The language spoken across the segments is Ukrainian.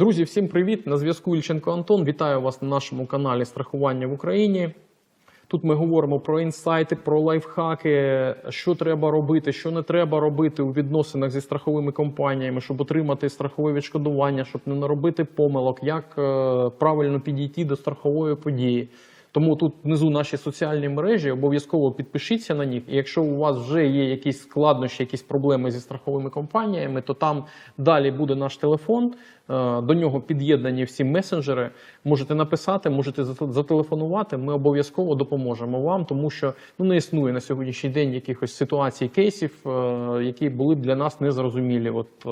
Друзі, всім привіт! На зв'язку Ільченко Антон. Вітаю вас на нашому каналі Страхування в Україні. Тут ми говоримо про інсайти, про лайфхаки, що треба робити, що не треба робити у відносинах зі страховими компаніями, щоб отримати страхове відшкодування, щоб не наробити помилок, як е, правильно підійти до страхової події. Тому тут внизу наші соціальні мережі обов'язково підпишіться на них. І якщо у вас вже є якісь складнощі, якісь проблеми зі страховими компаніями, то там далі буде наш телефон. Е, До нього під'єднані всі месенджери. Можете написати, можете зателефонувати. Ми обов'язково допоможемо вам, тому що ну не існує на сьогоднішній день якихось ситуацій, кейсів, е, які були б для нас незрозумілі. От е,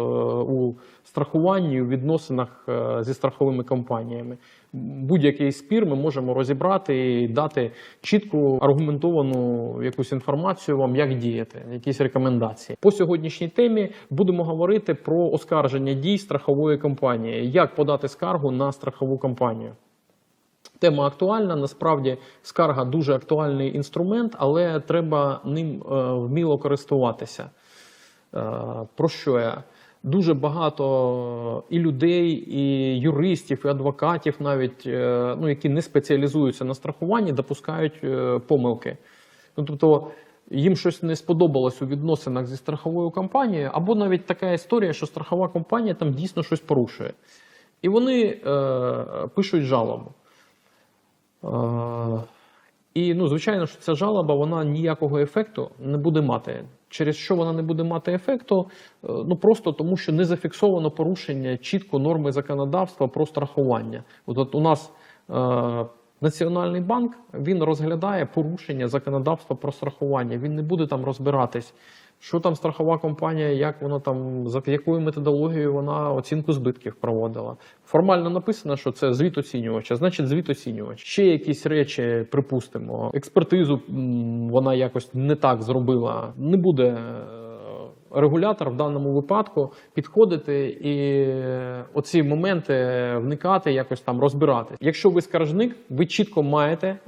у страхуванні, у відносинах зі страховими компаніями. Будь-який спір ми можемо розібрати і дати чітку аргументовану якусь інформацію вам, як діяти, якісь рекомендації. По сьогоднішній темі будемо говорити про оскарження дій страхової компанії, як подати скаргу на страхову компанію. Тема актуальна. Насправді скарга дуже актуальний інструмент, але треба ним е, вміло користуватися. Е, Про що я? Дуже багато і людей, і юристів, і адвокатів, навіть е, ну, які не спеціалізуються на страхуванні, допускають е, помилки. Ну, тобто їм щось не сподобалось у відносинах зі страховою компанією, або навіть така історія, що страхова компанія там дійсно щось порушує. І вони е, пишуть жалобу. Е, і ну, звичайно, що ця жалоба вона ніякого ефекту не буде мати. Через що вона не буде мати ефекту? Е, Ну просто тому, що не зафіксовано порушення чітко норми законодавства про страхування. От, от у нас е, Національний банк він розглядає порушення законодавства про страхування. Він не буде там розбиратись, що там страхова компанія, як вона там, за якою методологією вона оцінку збитків проводила. Формально написано, що це звіт оцінювача, значить звіт оцінювач. Ще якісь речі, припустимо, експертизу вона якось не так зробила. Не буде регулятор в даному випадку підходити і оці моменти вникати, якось там розбирати. Якщо ви скаржник, ви чітко маєте е,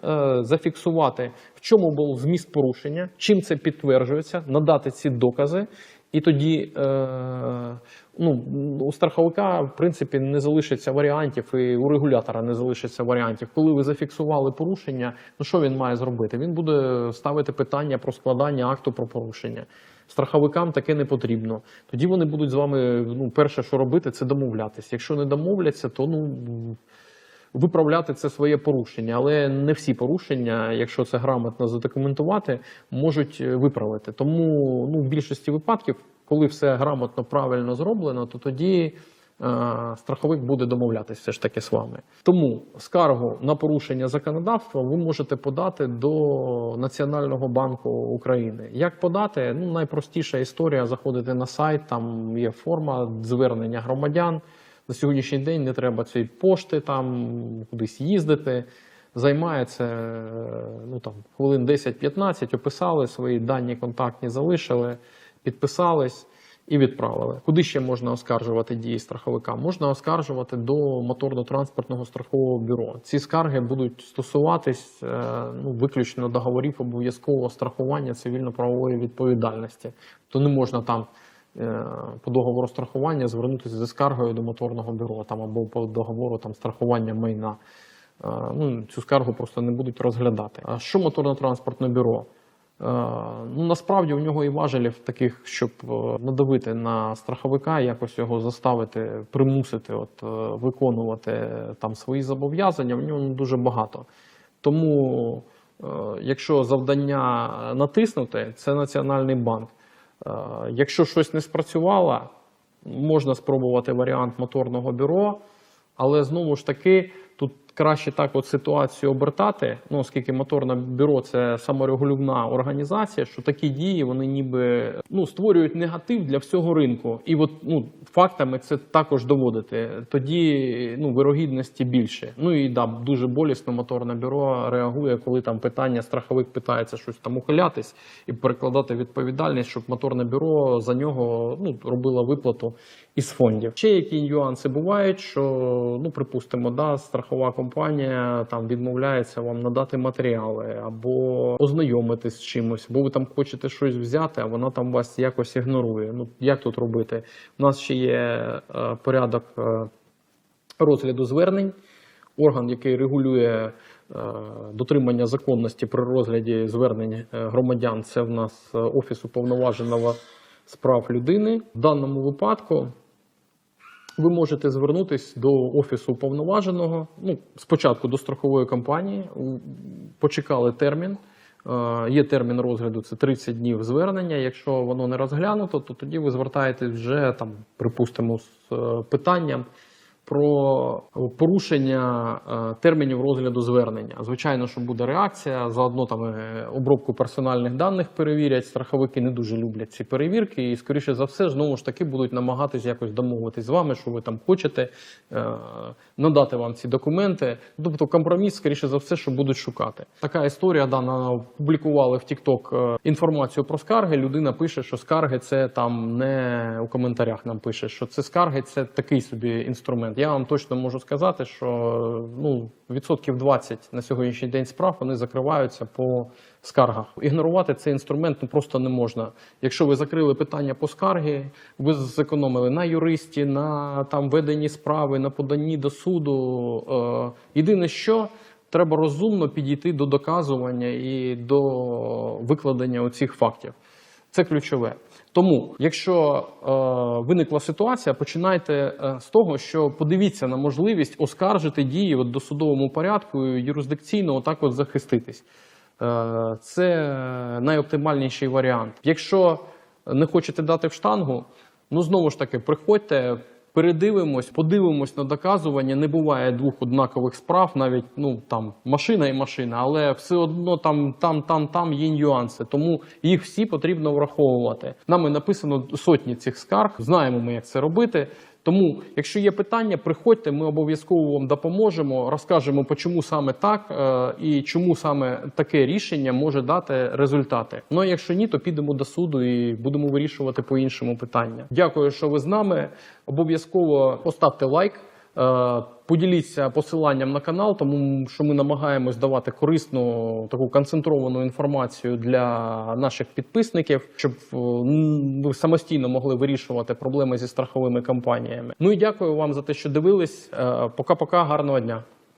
зафіксувати, в чому був зміст порушення, чим це підтверджується, надати ці докази. І тоді е, ну, у страховика, в принципі, не залишиться варіантів, і у регулятора не залишиться варіантів. Коли ви зафіксували порушення, ну що він має зробити? Він буде ставити питання про складання акту про порушення. Страховикам таке не потрібно. Тоді вони будуть з вами. Ну, перше, що робити, це домовлятися. Якщо не домовляться, то ну виправляти це своє порушення. Але не всі порушення, якщо це грамотно задокументувати, можуть е, виправити. Тому ну, в більшості випадків, коли все грамотно, правильно зроблено, то тоді. е, Страховик буде домовлятися все ж таки з вами. Тому скаргу на порушення законодавства ви можете подати до Національного банку України. Як подати? Ну найпростіша історія: заходити на сайт, там є форма звернення громадян. На сьогоднішній день не треба цієї пошти, там кудись їздити. Займає це ну, там, хвилин 10-15, описали свої дані контактні, залишили, підписались і відправили. Куди ще можна оскаржувати дії страховика? Можна оскаржувати до моторно-транспортного страхового бюро. Ці скарги будуть стосуватись е, ну, виключно договорів обов'язкового страхування цивільно-правової відповідальності. То не можна там е, по договору страхування звернутися зі скаргою до моторного бюро там або по договору там страхування майна. Е, Ну, цю скаргу просто не будуть розглядати. А що моторно-транспортне бюро? Е, Ну, насправді у нього і важелів таких, щоб е, надавити на страховика, якось його заставити, примусити от, е, виконувати там свої зобов'язання, в нього дуже багато. Тому, е, якщо завдання натиснути, це Національний банк. Е, Якщо щось не спрацювало, можна спробувати варіант моторного бюро, але знову ж таки тут краще так от ситуацію обертати, ну оскільки моторне бюро це саморегулівна організація, що такі дії вони ніби ну створюють негатив для всього ринку. І от ну фактами це також доводити. Тоді ну вирогідності більше. Ну і да, дуже болісно моторне бюро реагує, коли там питання страховик питається щось там ухилятись і перекладати відповідальність, щоб моторне бюро за нього ну робило виплату із фондів. Ще які нюанси бувають, що ну припустимо, да, страхова компанія там відмовляється вам надати матеріали або ознайомитись з чимось, бо ви там хочете щось взяти, а вона там вас якось ігнорує. Ну як тут робити? У нас ще є е, порядок. е, розгляду звернень. Орган, який регулює е, дотримання законності при розгляді звернень е, громадян, це в нас е, Офіс уповноваженого з прав людини. В даному випадку ви можете звернутися до офісу уповноваженого. Ну, спочатку до страхової компанії, почекали термін. Е, Є термін розгляду, це 30 днів звернення. Якщо воно не розглянуто, то тоді ви звертаєтесь вже там, припустимо, з е, питанням про порушення е, термінів розгляду звернення. Звичайно, що буде реакція. Заодно там е, обробку персональних даних перевірять. Страховики не дуже люблять ці перевірки, і скоріше за все, знову ж таки будуть намагатись якось домовитись з вами, що ви там хочете е, надати вам ці документи. Тобто компроміс, скоріше за все, що будуть шукати. Така історія дана публікували в TikTok е, інформацію про скарги. Людина пише, що скарги це там не у коментарях. Нам пише, що це скарги, це такий собі інструмент. Я вам точно можу сказати, що ну відсотків 20 на сьогоднішній день справ вони закриваються по скаргах. Ігнорувати цей інструмент ну просто не можна. Якщо ви закрили питання по скарги, ви зекономили на юристі, на там веденні справи, на поданні до суду. Е, єдине, що треба розумно підійти до доказування і до викладення оцих фактів. Це ключове. Тому, якщо е, виникла ситуація, починайте е, з того, що подивіться на можливість оскаржити дії до досудовому порядку юрисдикційно отак от захиститись. Е, це найоптимальніший варіант. Якщо не хочете дати в штангу, ну знову ж таки, приходьте, передивимось, подивимось на доказування. Не буває двох однакових справ, навіть ну там машина і машина, але все одно там, там, там, там є нюанси. Тому їх всі потрібно враховувати. Нами написано сотні цих скарг. Знаємо ми, як це робити. Тому, якщо є питання, приходьте, ми обов'язково вам допоможемо, розкажемо, чому саме так е, і чому саме таке рішення може дати результати. Ну а якщо ні, то підемо до суду і будемо вирішувати по іншому питання. Дякую, що ви з нами. Обов'язково поставте лайк. Е, Поділіться посиланням на канал, тому що ми намагаємось давати корисну таку концентровану інформацію для наших підписників, щоб е, ви самостійно могли вирішувати проблеми зі страховими компаніями. Ну і дякую вам за те, що дивились. Е, Пока-пока, гарного дня.